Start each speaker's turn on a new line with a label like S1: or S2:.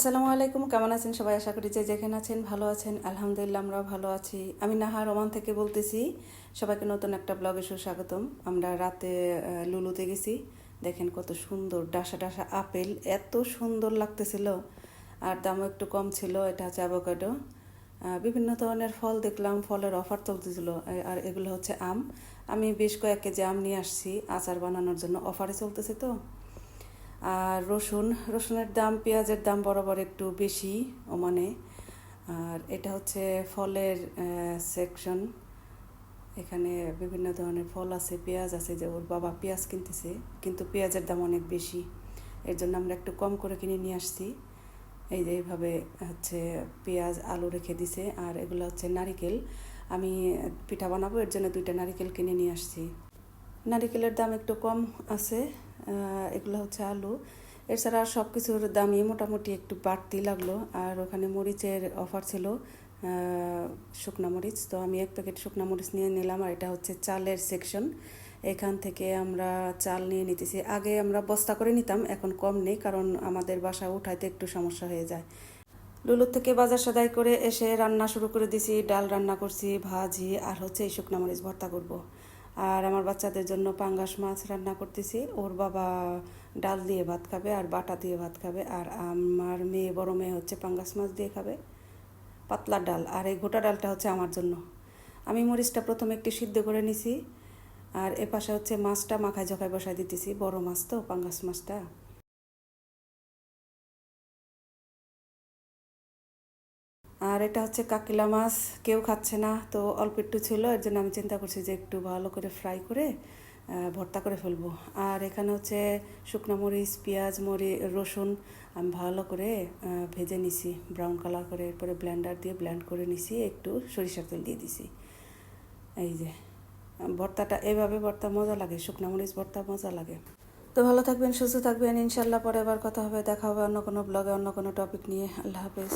S1: আসসালামু আলাইকুম, কেমন আছেন সবাই? আশা করি যে যেখানে আছেন ভালো আছেন। আলহামদুলিল্লাহ আমরাও ভালো আছি। আমি নাহা রোমান থেকে বলতেছি, সবাইকে নতুন একটা ব্লগে সুস্বাগতম। আমরা রাতে লুলুতে গেছি। দেখেন কত সুন্দর ডাসা ডাসা আপেল, এত সুন্দর লাগতেছিল। আর দামও একটু কম ছিল, এটা হচ্ছে অ্যাভোকাডো বিভিন্ন ধরনের ফল দেখলাম, ফলের অফার চলতেছিল আর এগুলো হচ্ছে আম। আমি বেশ কয়েক কেজি আম নিয়ে আসছি, আচার বানানোর জন্য অফারে চলতেছে তো। আর রসুন, রসুনের দাম পেঁয়াজের দাম বরাবর একটু বেশি ওমানে। আর এটা হচ্ছে ফলের সেকশন এখানে বিভিন্ন ধরনের ফল আছে, পেঁয়াজ আছে, যে ওর বাবা পেঁয়াজ কিনতেছে, কিন্তু পেঁয়াজের দাম অনেক বেশি। এর জন্য আমরা একটু কম করে কিনে নিয়ে আসছি। এই যে এইভাবে হচ্ছে পেঁয়াজ, আলু রেখে দিছে, আর এগুলো হচ্ছে নারিকেল। আমি পিঠা বানাবো, এর জন্য দুইটা নারিকেল কিনে নিয়ে আসছি। নারিকেলের দাম একটু কম আছে এগুলো হচ্ছে আলু। এছাড়া সব কিছুর দামই মোটামুটি একটু বাড়তি লাগল। আর ওখানে মরিচের অফার ছিল শুকনা মরিচ। তো আমি এক প্যাকেট শুকনা মরিচ নিয়ে নিলাম আর এটা হচ্ছে চালের সেকশন এখান থেকে আমরা চাল নিয়ে নিতেছি। আগে আমরা বস্তা করে নিতাম, এখন কম নেই কারণ আমাদের বাসা উঠাইতে একটু সমস্যা হয়ে যায়। লুলুর থেকে বাজার সদাই করে এসে রান্না শুরু করে দিছি, ডাল রান্না করছি, ভাজি, আর হচ্ছে এই শুকনা মরিচ ভর্তা করব। আর আমার বাচ্চাদের জন্য পাঙ্গাস মাছ রান্না করতেছি। ওর বাবা ডাল দিয়ে ভাত খাবে আর বাটা দিয়ে ভাত খাবে আর আমার মেয়ে বড় মেয়ে হচ্ছে পাঙ্গাস মাছ দিয়ে খাবে, পাতলা ডাল। আর এই গোটা ডালটা হচ্ছে আমার জন্য। আমি মরিচটা প্রথমে একটি সিদ্ধ করে নিছি আর এ পাশে হচ্ছে মাছটা মাখায় জখায় বসায় দিতেছি। বড় মাছ তো, পাঙ্গাস মাছটা। আর এটা হচ্ছে কাকিলা মাছ, কেউ খাচ্ছে না, তো অল্প একটু ছিল, এর জন্য আমি চিন্তা করছি যে একটু ভালো করে ফ্রাই করে ভর্তা করে ফেলব। আর এখানে হচ্ছে শুকনো মরিচ, পেঁয়াজ, মরি, রসুন আমি ভালো করে ভেজে নিছি ব্রাউন কালার করে, এরপরে ব্লেন্ডার দিয়ে ব্লেন্ড করে নিছি, একটু সরিষার তেল দিয়ে দিছি। এই যে, ভর্তাটা এভাবে ভর্তা মজা লাগে, শুকনো মরিচ ভর্তা মজা লাগে। তো ভালো থাকবেন, সুস্থ থাকবেন, ইনশাল্লাহ পরে আবার কথা হবে, দেখা হবে অন্য কোনো ব্লগে অন্য কোনো টপিক নিয়ে। আল্লাহ হাফেজ।